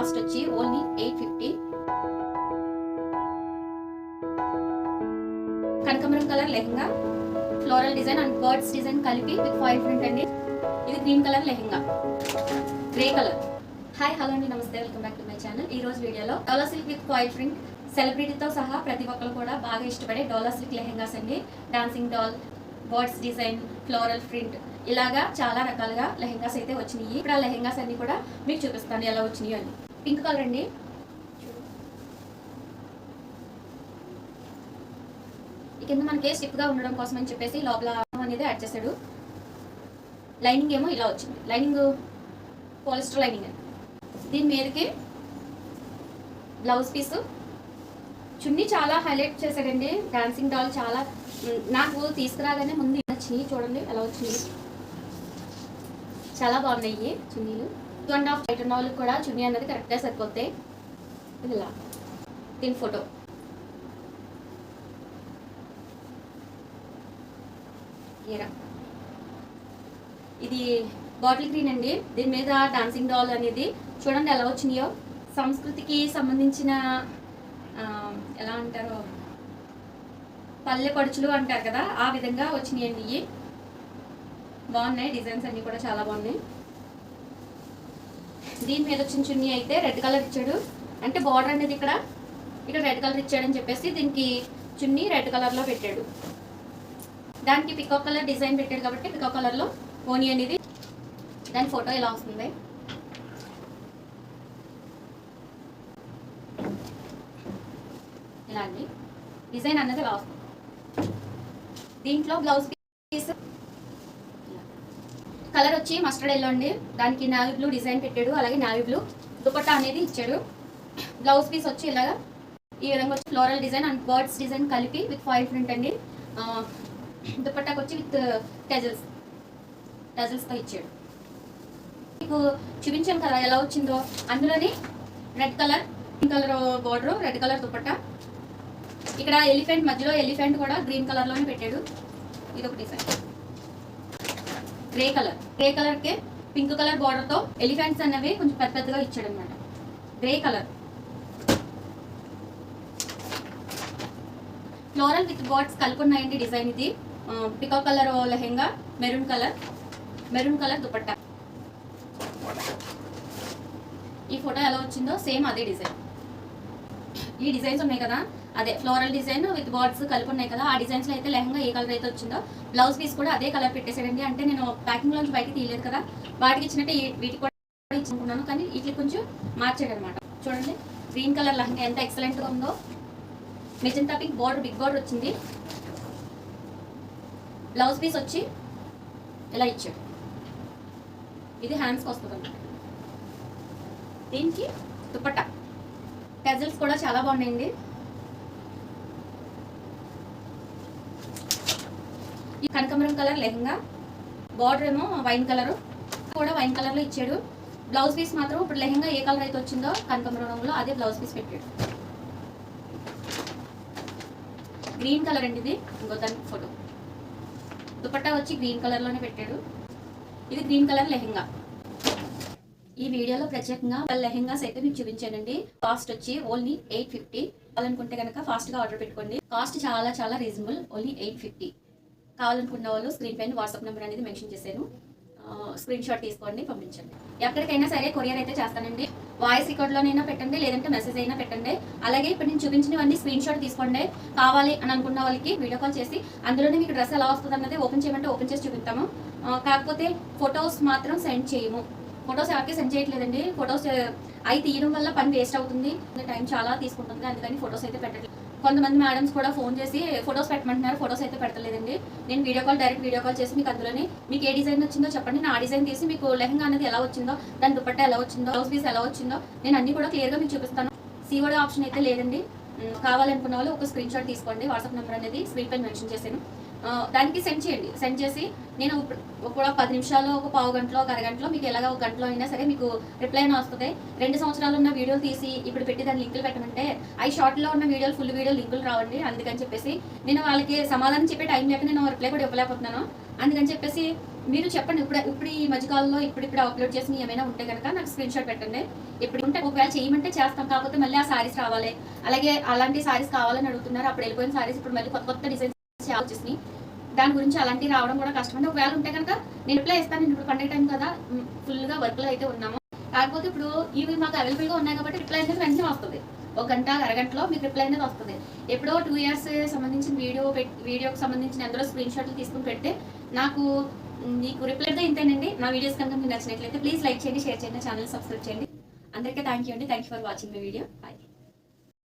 Cost వచ్చి only eight fifty కనకమరం colour lehenga floral design and birds design కలిపి with five print అండి. ఇది green colour lehenga grey colour. Hi hello అండి namaste welcome back to my channel ఈ రోజు వీడియోలో Dola silk with five print సెలబ్రిటీతో సహా ప్రతి ఒక్కరు కూడా బాగా ఇష్టపడే డోలా సిల్క్ లెహంగాస్ అండి. Dancing doll birds design floral print ఇలాగా చాలా రకాలుగా లెహంగాస్ అయితే వచ్చినాయి. ఇప్పుడు ఆ లెహంగాస్ అన్ని కూడా మీకు చూపిస్తాను ఎలా వచ్చినాయి అని. పింక్ కలర్ అండి. ఈ కింద మనకి స్టిప్గా ఉండడం కోసం అని చెప్పేసి లోపల అనేది యాడ్ చేశాడు. లైనింగ్ ఏమో ఇలా వచ్చింది. లైనింగ్ పోలిస్టర్ లైనింగ్ అని దీని మీదకి బ్లౌజ్ పీస్ చున్నీ చాలా హైలైట్ చేశాడండి. డాన్సింగ్ డాల్ చాలా నాకు తీసుకురాగానే ముందు నచ్చింది చూడండి ఎలా వచ్చింది. చాలా బాగున్నాయి చున్నీలు. టూ అండ్ హాఫ్ ఎయిట్ వాళ్ళకి కూడా చున్నీ అన్నది కరెక్ట్గా సరిపోతాయి ఇలా దీని ఫోటో ఇది బాటిల్ గ్రీన్ అండి. దీని మీద డాన్సింగ్ డాల్ అనేది చూడండి ఎలా వచ్చినాయో. సంస్కృతికి సంబంధించిన ఎలా అంటారో? పల్లె పడుచులు అంటారు కదా ఆ విధంగా వచ్చినాయండి ఇవి బాగున్నాయి డిజైన్స్ అన్నీ కూడా చాలా బాగున్నాయి. దీని మీద వచ్చిన చున్నీ అయితే రెడ్ కలర్ ఇచ్చాడు. అంటే బార్డర్ అనేది ఇక్కడ ఇక్కడ రెడ్ కలర్ ఇచ్చాడని చెప్పేసి దీనికి చున్నీ రెడ్ కలర్లో పెట్టాడు. దానికి పికాక్ కలర్ డిజైన్ పెట్టాడు కాబట్టి పికాక్ కలర్లో ఓనీ అనేది దాని ఫోటో ఇలా వస్తుంది? ఇలా అండి. డిజైన్ అన్నది ఇలా వస్తుంది? దీంట్లో బ్లౌజ్ పీస్ కలర్ వచ్చి మస్టర్డ్ ఎల్లో అండి. దానికి నావీ బ్లూ డిజైన్ పెట్టాడు. అలాగే నావీ బ్లూ దుపట్టా అనేది ఇచ్చాడు. బ్లౌజ్ పీస్ వచ్చి ఇలాగా ఈ విధంగా వచ్చి floral design and birds design కలిపి విత్ ఫైవ్ ప్రింట్ అండి. దుపట్టాకి వచ్చి విత్ టెజల్స్ టెజల్స్తో ఇచ్చాడు. మీకు చూపించాను కదా ఎలా వచ్చిందో? అందులోని red colour green colour border red colour dupatta. ఇక్కడ ఎలిఫెంట్ మధ్యలో ఎలిఫెంట్ కూడా గ్రీన్ కలర్లోనే పెట్టాడు. ఇది ఒక డిజైన్ గ్రే కలర్ గ్రే కలర్కే పింక్ కలర్ బార్డర్తో ఎలిఫెంట్స్ అనేవి కొంచెం పెద్ద పెద్దగా ఇచ్చాడు అనమాట grey colour floral with birds కలుపున్నాయండి design ఇది పికా colour lehenga maroon colour maroon colour dupatta. ఈ ఫోటో ఎలా వచ్చిందో సేమ్ అదే డిజైన్ ఈ డిజైన్స్ ఉన్నాయి కదా. అదే ఫ్లోరల్ డిజైన్ విత్ బార్డ్స్ కలిపి ఉన్నాయి కదా ఆ డిజైన్స్లో అయితే లెహంగా ఏ కలర్ అయితే వచ్చిందో బ్లౌజ్ పీస్ కూడా అదే కలర్ పెట్టేసాడండి అంటే నేను ప్యాకింగ్ లోంచి తీయలేదు కదా వాటికి ఇచ్చినట్టే వీటికి కూడా ఇచ్చుకున్నాను కానీ వీటికి కొంచెం మార్చాడు అనమాట చూడండి గ్రీన్ కలర్ లెహంగా ఎంత ఎక్సలెంట్గా ఉందో. Magenta pink border big border వచ్చింది. బ్లౌజ్ పీస్ వచ్చి ఇలా ఇచ్చాడు. ఇది హ్యాండ్స్కి వస్తుంది అనమాట దీనికి దుప్పట్ట పెజల్స్ కూడా చాలా బాగున్నాయండి. ఈ కనకమరం కలర్ లెహంగా. బార్డర్ ఏమో వైన్ కలరు. కూడా వైన్ కలర్లో ఇచ్చాడు. బ్లౌజ్ పీస్ మాత్రం ఇప్పుడు లెహంగా ఏ కలర్ అయితే వచ్చిందో కనకమరం రంగులో అదే బ్లౌజ్ పీస్ పెట్టాడు. గ్రీన్ కలర్ అండి ఇది. ఇంకో దాని ఫోటో దుపట్టా వచ్చి గ్రీన్ కలర్లోనే పెట్టాడు. ఇది గ్రీన్ కలర్ లెహంగా. ఈ వీడియోలో ప్రత్యేకంగా లెహెంగాస్ అయితే మీకు చూపించానండి. కాస్ట్ వచ్చి ఓన్లీ ఎయిట్ ఫిఫ్టీ అనుకుంటే కనుక ఫాస్ట్గా ఆర్డర్ పెట్టుకోండి. కాస్ట్ చాలా చాలా రీజనబుల్ ఓన్లీ ఎయిట్ ఫిఫ్టీ కావాలనుకున్న వాళ్ళు స్క్రీన్ పైన వాట్సాప్ నెంబర్ అనేది మెన్షన్ చేశాను. స్క్రీన్ షాట్ తీసుకోండి పంపించండి. ఎక్కడికైనా సరే కొరియర్ అయితే చేస్తానండి. వాయిస్ రికార్డ్లోనైనా పెట్టండి లేదంటే మెసేజ్ అయినా పెట్టండి. అలాగే ఇప్పుడు నేను చూపించినవన్నీ స్క్రీన్ షాట్ తీసుకోండి. కావాలి అని అనుకున్న వాళ్ళకి వీడియో కాల్ చేసి అందులోనే మీకు డ్రెస్ ఎలా వస్తుంది అన్నది ఓపెన్ చేయమంటే ఓపెన్ చేసి చూపిస్తాము. కాకపోతే ఫొటోస్ మాత్రం సెండ్ చేయము. ఫొటోస్ ఎవరికి సెండ్ చేయట్లేదండి. ఫొటోస్ అవి తీయడం వల్ల పని వేస్ట్ అవుతుంది. టైం చాలా తీసుకుంటుంది. అందుకని ఫొటోస్ అయితే పెట్టట్లేదు. కొంతమంది మేడమ్స్ కూడా ఫోన్ చేసి ఫొటోస్ పెట్టమంటున్నారు ఫొటోస్ అయితే పెట్టలేదండి నేను video call direct video call చేసి మీకు అందులోనే మీకు ఏ డిజైన్ వచ్చిందో చెప్పండి. నా డిజైన్ తీసి మీకు లెహంగా అనేది ఎలా వచ్చిందో దాని దుపట్టా ఎలా వచ్చిందో బ్లౌజ్ పీస్ ఎలా వచ్చిందో నేను అన్ని కూడా క్లియర్గా మీకు చూపిస్తాను. సీఓడి ఆప్షన్ అయితే లేదండి. కావాలనుకున్న వాళ్ళు ఒక స్క్రీన్ షాట్ తీసుకోండి. వాట్సాప్ నెంబర్ అనేది స్క్రీన్ పైన మెన్షన్ చేశాను. దానికి సెండ్ చేయండి. సెండ్ చేసి నేను కూడా పది నిమిషాలు ఒక పావు గంటలో ఒక అరగంటలో మీకు ఎలాగ ఒక గంటలో అయినా సరే మీకు రిప్లై అయినా వస్తుంది. రెండు సంవత్సరాలు ఉన్న వీడియోలు తీసి ఇప్పుడు పెట్టి దాని లింకులు పెట్టమంటే అవి షార్ట్లో ఉన్న వీడియోలు ఫుల్ వీడియో లింకులు రావండి. అందుకని చెప్పేసి నేను వాళ్ళకి సమాధానం చెప్పే టైం లేక నేను రిప్లై కూడా ఇవ్వలేకపోతున్నాను. అందుకని చెప్పేసి మీరు చెప్పండి. ఇప్పుడు ఇప్పుడు ఈ మధ్యకాలంలో ఇప్పుడు ఇప్పుడు అప్లోడ్ చేసిన ఏమైనా ఉంటే కనుక నాకు స్క్రీన్ షాట్ పెట్టండి. ఇప్పుడు ఉంటే ఒకవేళ చేయమంటే చేస్తాం. కాకపోతే మళ్ళీ ఆ సారీస్ రావాలి. అలాగే అలాంటి సారీస్ కావాలని అడుగుతున్నారు. అప్పుడు వెళ్ళిపోయిన సారీస్ ఇప్పుడు మళ్ళీ కొత్త కొత్త డిజైన్స్ వచ్చేసినాయి దాని గురించి అలాంటివి రావడం కూడా కష్టం. అంటే ఒకవేళ ఉంటే కనుక నేను రిప్లై ఇస్తాను నేను ఇప్పుడు పండుగ టైం కదా. ఫుల్గా వర్క్లో అయితే ఉన్నాము. కాకపోతే ఇప్పుడు ఇవి మాకు అవైలబుల్గా ఉన్నాయి కాబట్టి రిప్లై అనేది వెంటనే వస్తుంది. ఒక గంట అరగంటలో మీకు రిప్లై అనేది వస్తుంది. ఎప్పుడో టూ ఇయర్స్ సంబంధించిన వీడియో వీడియోకి సంబంధించిన ఎందరో స్క్రీన్ షాట్లు తీసుకుని పెడితే నాకు మీకు రిప్లై అయితే ఇంతేనండి. నా వీడియోస్ కనుక మీకు నచ్చినట్లయితే ప్లీజ్ లైక్ చేయండి షేర్ చేయండి ఛానల్ సబ్స్క్రైబ్ చేయండి. అందరికీ థ్యాంక్ యూ అండి. Thank you for watching my video bye